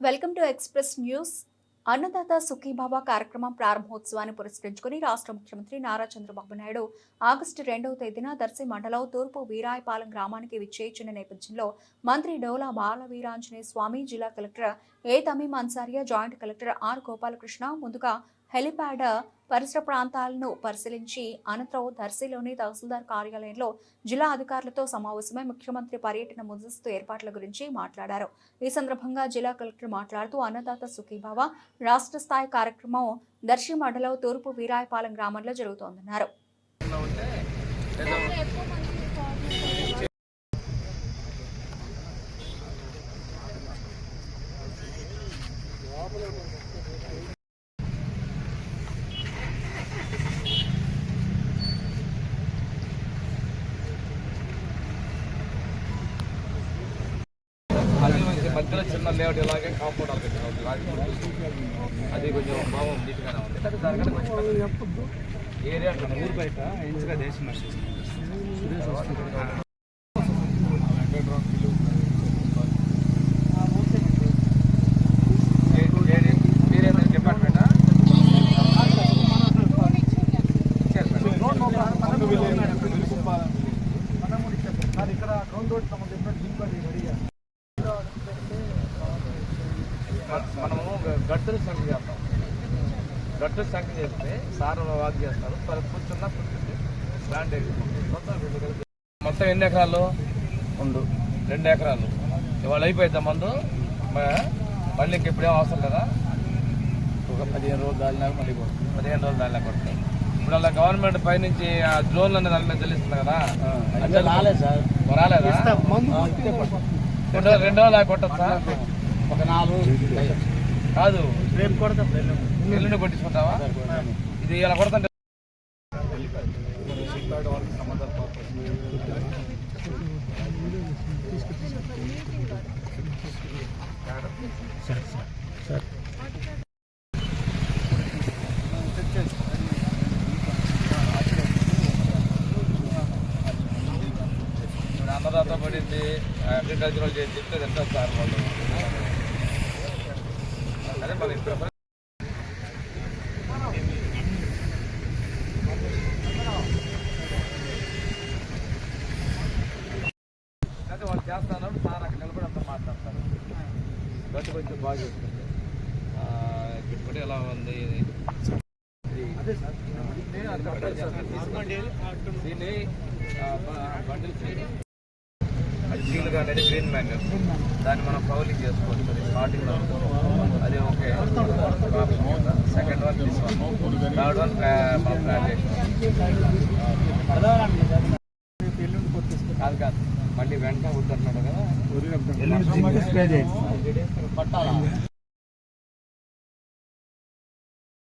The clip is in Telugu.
Welcome to Express News. Annadata Sukhibhava కార్యక్రమం ప్రారంభోత్సవాన్ని పురస్కరించుకుని రాష్ట్ర ముఖ్యమంత్రి నారా చంద్రబాబు నాయుడు ఆగస్టు రెండవ తేదీన దర్శి మండలం తూర్పు వీరాయపాలెం గ్రామానికి విచ్చేయించిన నేపథ్యంలో మంత్రి డోలా బాల వీరాంజనేయ స్వామి జిల్లా collector A Thameem Ansariya joint collector R Gopalakrishna ముందుగా హెలిప్యాడ్ పరిసర ప్రాంతాలను పరిశీలించి అనంతరం దర్శిలోని తహసీల్దార్ కార్యాలయంలో జిల్లా అధికారులతో సమావేశమై ముఖ్యమంత్రి పర్యటన ముందస్తు ఏర్పాట్ల గురించి మాట్లాడారు. ఈ సందర్భంగా జిల్లా కలెక్టర్ మాట్లాడుతూ అన్నదాత సుఖీభావ రాష్ట్ర స్థాయి కార్యక్రమం దర్శి మండలం తూర్పు వీరాయపాలెం గ్రామంలో జరుగుతోందన్నారు. అది మంచి మధ్యలో చిన్న లేఅవుట్ ఇలాగే కాంపౌండ్ అది పెట్టారు. ఇలాగే అది కొంచెం భావం నీట్గానే ఉంది. అది దానికంటే. ఏరియా ఊరు బయట ఇంచుగా దేశం మీరేదో డిపార్ట్మెంటా మనము గట్టులు సంఖ్య చేస్తాం. గట్టులు సంఖ్య చేస్తే సార్ వాక్ చేస్తారు. కూర్చున్నా కూర్చుంది ల్యాండ్ మొత్తం ఎన్ని ఎకరాలు? రెండు. రెండు ఎకరాలు. ఇవాళ అయిపోయిద్దా మందు? మళ్ళీ ఇంక ఇప్పుడేం అవసరం కదా ఒక పదిహేను రోజులు దానిలాగా మళ్ళీ కొడుతుంది పదిహేను రోజులు దానిలాగా కొడుతుంది ఇప్పుడు అలా గవర్నమెంట్ పైనుంచి ఆ డ్రోన్లు అనేది దాని మీద తెలుస్తుంది కదా? రాలేదు సార్. రాలేదా? రెండు రెండు రోజులు కొట్టచ్చా? ఒక నాలుగు కాదు. రేపు కొడతాం ఎల్లుండి కొట్టించుకుంటావా? ఇది ఇలా ఇప్పుడు అన్నదాత పడింది అగ్రికల్చరల్ చేసి చెప్తే ఎంత సార్ వాళ్ళు అదే మన ఇప్పుడు అయితే వాళ్ళు చేస్తాను సార్ అక్కడ నిలబడి అంతా మాట్లాడతారు గట్టు కొంచెం బాగా చేస్తుంది గిట్టుబడి ఎలా ఉంది దీన్ని బండిల్ అది అనేది గ్రీన్ మ్యాన్ దాన్ని మనం పౌలింగ్ చేసుకోవచ్చు. అది స్టార్టింగ్లో అది okay. Second one one third one మనం ప్లాన్ చేసాం కాదు. కాదు మళ్ళీ వెంటనే వద్దన్నాడు కదా పట్టాలా?